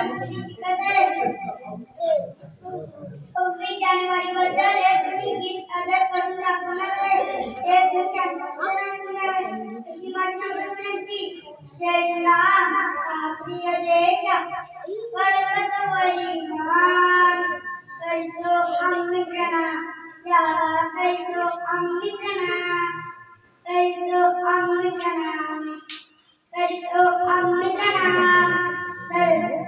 दुसरी सव्वीस जानेवारी बद्दल एक गीत सादर करून दाखवणार एक अशी माझी विनंती देश पडत परिणाम करतो आम्ही प्रणाम याला करतो आम्ही प्रणाम करतो आम्ही प्रणाम करतो आम्ही प्रणाम करतो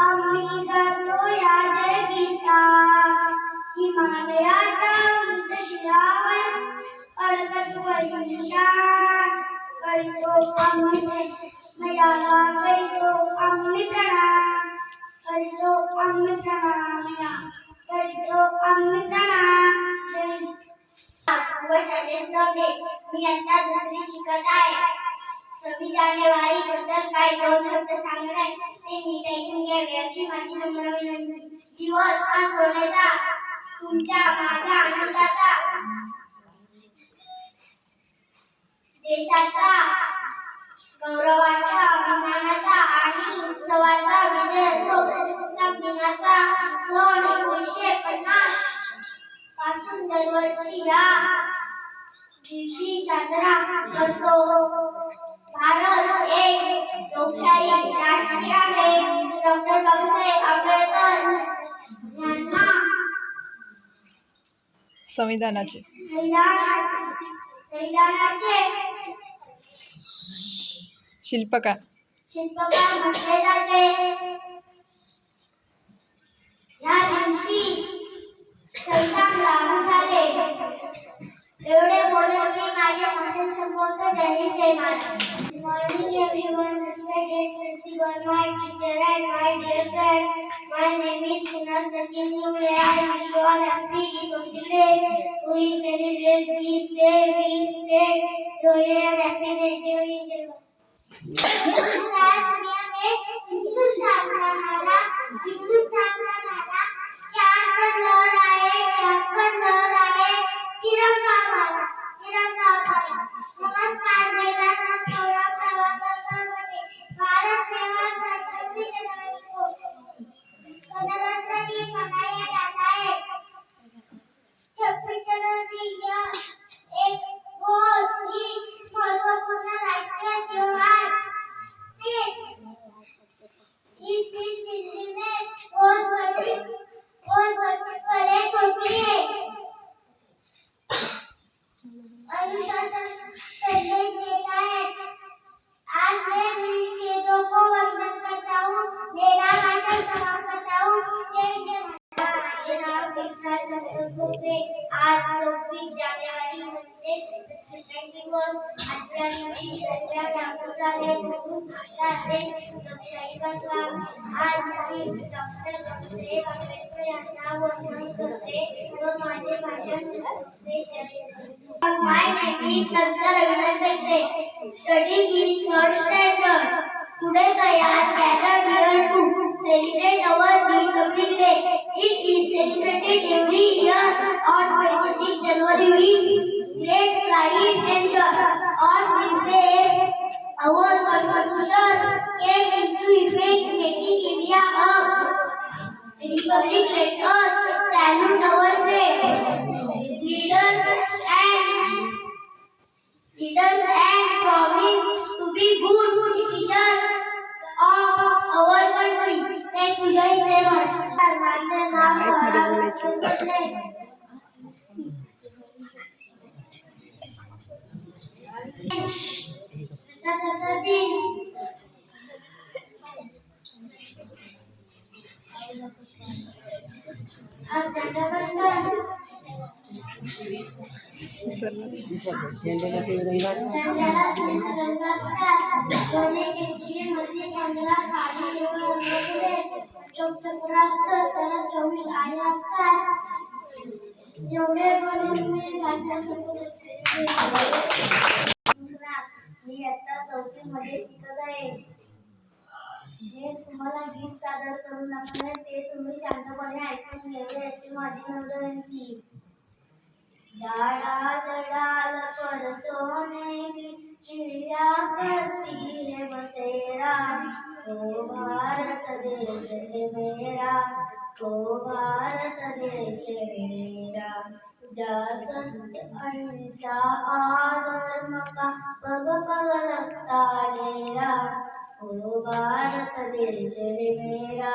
आम्ही गातो या जय गीता हिमालयाच्या उंच शिरावर अडकत वैशान करतो आम्ही मयाला करतो आम्ही प्रणाम करतो आम्ही प्रणाम या करतो आम्ही प्रणाम मी आता दुसरी शिकत आहे. सव्वीस जानेवारी बद्दल काही दोन शब्द सांगणार आहे ते नीट ऐकून घ्यावे अशी माझी नम्र विनंती. दिवस हा सोन्याचा तुमच्या माझ्या आनंदाचा. देशाचा गौरवाचा अभिमानाचा आणि उत्सवाचा विजय. असो प्रजासत्ताक दिनाचा सण एकोणीसशे पन्नासपासून दरवर्षी या दिवशी साजरा करतो. भारत एक लोकशाही आहे डॉक्टर बाबासाहेब आंबेडकर यांना संविधानाचे. संविधानाचे शिल्पकार. शिल्पकार म्हटले जाते या दिवशी संविधान लागू झाले एवढे बोलून मी माझे भाषण संपवतो जय हिंद जय principal my teacher and my dear friends my name is Kunal Satin Lule I wish you all happy Republic Day we celebrate this day with great joy and happiness जय हिंद जय महाराज हिंदुस्तान का नारा हिंदुस्तान का नारा संतोषों आज सव्वीस जानेवारी म्हणजे दिवस आजच्या दिवशी सगळ्या नागरिकांना खूप आशा लोकशाहीचा सण आज मी डॉक्टर बाबासाहेब आंबेडकर यांना वंदन करते व माझे भाषण My name is Bekre, studying in third standard. Today I am चोवीस आई असतात एवढे मी मी आता चौथी मध्ये शिकत आहे. जे तुम्हाला गीत सादर करू लागले ते तुम्ही शांतपणे ऐकून घ्यावे अशी माझी विनंती. डाला जडाल स्वर सोने की चिड़िया करती है बसेरा ओ भारत देश मेरा ओ भारत देश मेरा. जा संत अहिंसा पग पग लगता डेरा ओ भारत देश मेरा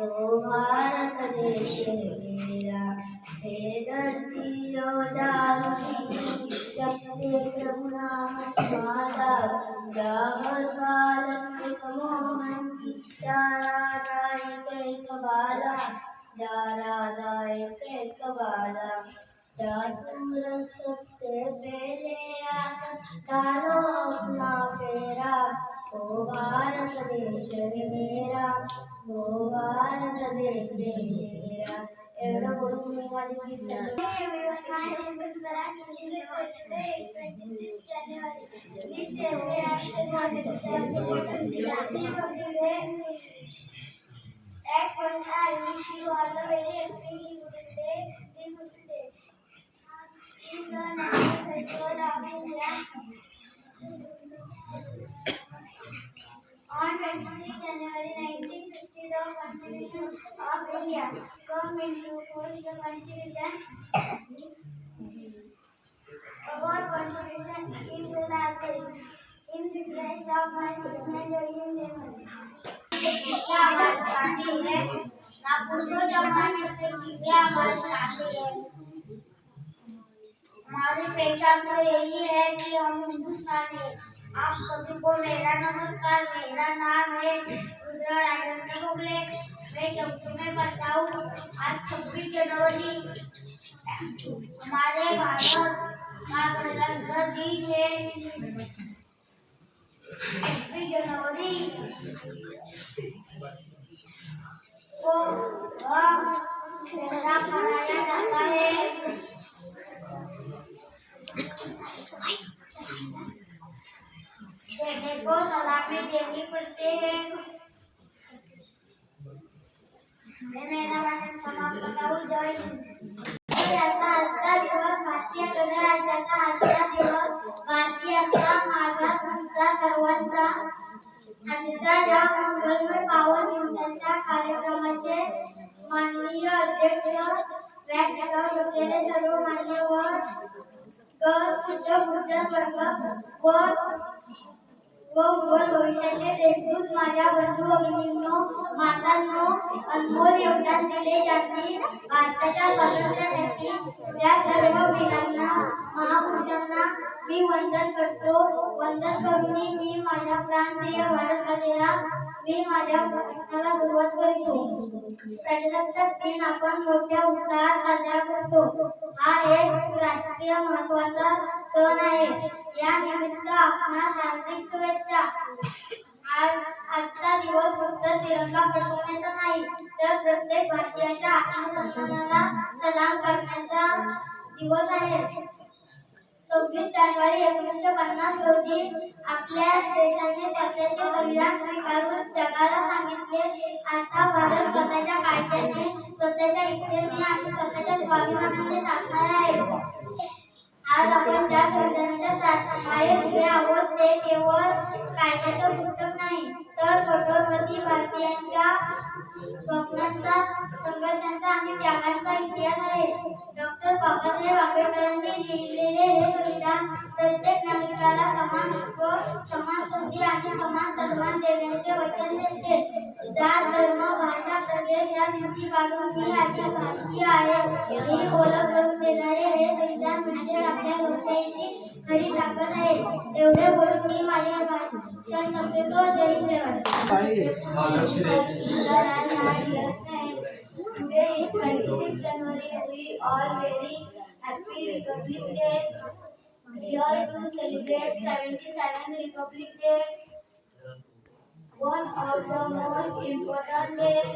ओ भारत देश मेरा. हे धरती जपते प्रभु नाम स्मादा जागर Thank I you a a. on 26 January 1950, the Constitution of India into force. The Constitution, our Constitution is the largest in the rest of my आती है ना पूछो जमाने से क्या बात आती है हमारी पहचान तो यही है कि हम हिंदुस्तानी हैं। आप सभी को मेरा नमस्कार, मेरा नाम है रुद्र राजेंद्र बोगले मैं जब तुम्हें बताऊँ आज छब्बीस जनवरी, हमारे भारत का गणतंत्र दिन है। छब्बीस जनवरी को झंडा फहराया जाता है। बेटे को सलामी देनी पड़ती है मेरा भाषण समाप्त जय याचा आजचा दिवस भारतीय गणराज्याचा आजचा दिवस भारतीयांचा माझा तुमचा सर्वांचा आजच्या या मंगलमय पावन दिवसाच्या कार्यक्रमाचे माननीय अध्यक्ष व्याख्याता असलेले सर्व मान्यवर उच्च वर्ग व व उज्ज्वल भविष्याचे देशदूत माझ्या बंधू भगिनींनो मातांनो अनमोल योगदान दिले ज्यांनी भारताच्या स्वातंत्र्यासाठी त्या सर्व वीरांना मी वंदन करतो. वंदन करून मी माझ्या प्रांतीय भारत मातेला मी माझ्या प्रयत्नाला सुरुवात करतो. प्रजासत्ताक दिन आपण मोठ्या उत्साहात साजरा करतो. हा एक राष्ट्रीय महत्त्वाचा सण आहे. या निमित्त आपणास हार्दिक शुभेच्छा. आज आजचा दिवस फक्त तिरंगा फडकवण्याचा नाही तर प्रत्येक भारतीयाच्या आत्मसन्मानाला सलाम करण्याचा दिवस आहे. सव्वीस जानेवारी एकोणीसशे पन्नास रोजी आपल्या देशाने स्वतःचे संविधान स्वीकारून जगाला सांगितले. आता भारत स्वतःच्या कायद्याने स्वतःच्या इच्छेने आणि स्वतःच्या स्वाभिमानाने चालणार आहे. आज आपण ज्या संविधानाच्या उभे आहोत. ते केवळ कायद्याचं पुस्तक नाही तर कठोरपती भारतीयांच्या स्वप्नांचा संघर्षांचा आणि त्यागांचा इतिहास आहे. डॉक्टर बाबासाहेब आंबेडकरांनी लिहिलेले हे संविधान प्रत्येक नागरिकाला समान हक्क समान संधी आणि समान सन्मान देण्याचे वचन देते. जात धर्म भाषा प्रदेश या नीती काढून ही आधी भारतीय आहे. ही ओळख करून देणारे हे संविधान म्हणजे आपल्या लोकशाहीची खरी ताकद आहे. एवढे बोलून मी माझे भाषण संपवतो जय Hind Today is 26 January. We all very happy Republic Day. Here to celebrate 77th One of the most important days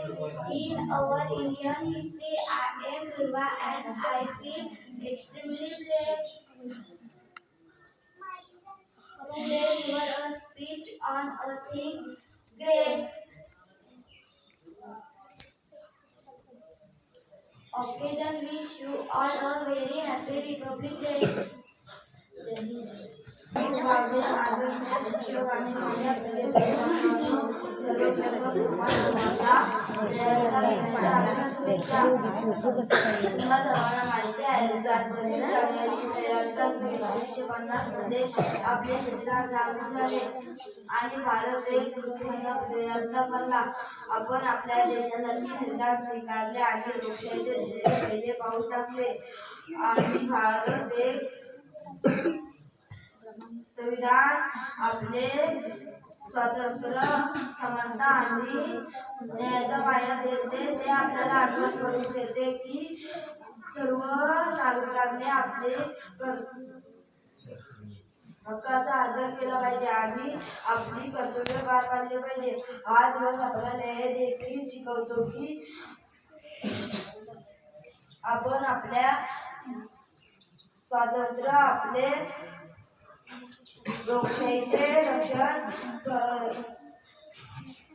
in our Indian history. I am Durga and I feel extremely blessed to deliver a speech on a thing great. Occasion wish you all a very happy Republic Day. माझे आदरणीय शिक्षक आणि पन्नासमध्ये आपले झाले आणि भारत एक प्रयत्न बनला आपण आपल्या देशासाठी सिद्धांत स्वीकारले आणि लोकशाहीच्या दिशेने पहिले पाऊल टाकले आणि भारत एक संविधान आपले स्वातंत्र्य समानता आणि न्यायाचा पाया देते. ते आपल्याला आठवण करून देते की सर्व नागरिकांनी आपले हक्काचा आदर केला पाहिजे आणि आपली कर्तव्य पार पाडले पाहिजे. हा दिवस आपला न्याय देखील शिकवतो की आपण आपल्या स्वातंत्र्य आपले लोकशाहीचे रक्षण क-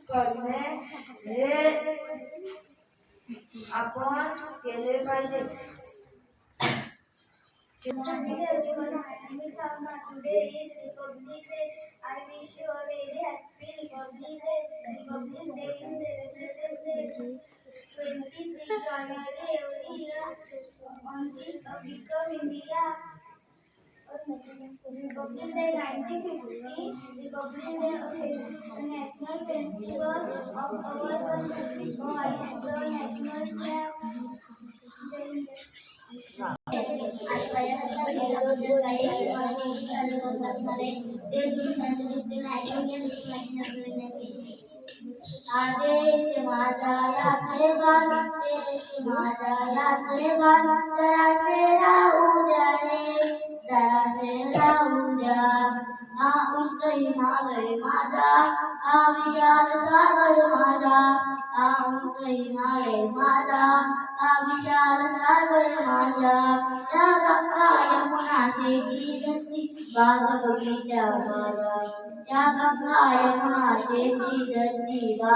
करणे हे आपण केले पाहिजे Today is Republic Day. I wish you a very happy Republic Day. Republic Day is celebrated day 26 January every year. On this uh, become India. Republic Day 1950, Republic Day is national festival of our country. Is the national flag? काही आदेश माझा याचे बाण देश माझा याचे बाण बगीचा माझा त्या गंगा